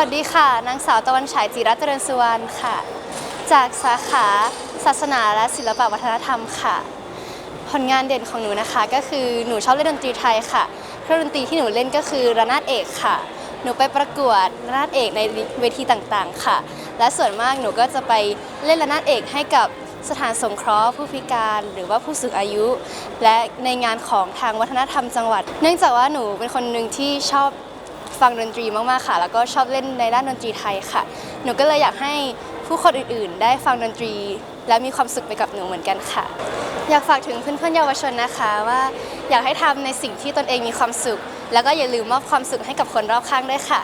วัสดีค่ะ นางสาวตะวันฉายจิรัตเจริญสุวรรณค่ะ จากสาขาศาสนาและศิลปวัฒนธรรมค่ะ ผลงานเด่นของหนูนะคะ ก็คือหนูชอบเล่นดนตรีไทยค่ะ เครื่องดนตรีที่หนูเล่นก็คือระนาดเอกค่ะ หนูไปประกวดระนาดเอกในเวทีต่างๆ ค่ะ และส่วนมากหนูก็จะไปเล่นระนาดเอกให้กับสถานสงเคราะห์ผู้พิการหรือว่าผู้สูงอายุ และในงานของทางวัฒนธรรมจังหวัด เนื่องจากว่าหนูเป็นคนหนึ่งที่ชอบ ฟังดนตรีมากๆค่ะ แล้วก็ชอบเล่นในด้านดนตรีไทยค่ะ หนูก็เลยอยากให้ผู้คนอื่นๆ ได้ฟังดนตรี และมีความสุขไปกับหนูเหมือนกันค่ะ อยากฝากถึงเพื่อนๆเยาวชนนะคะว่า อยากให้ทำในสิ่งที่ตนเองมีความสุข แล้วก็อย่าลืมมอบความสุขให้กับคนรอบข้างด้วยค่ะ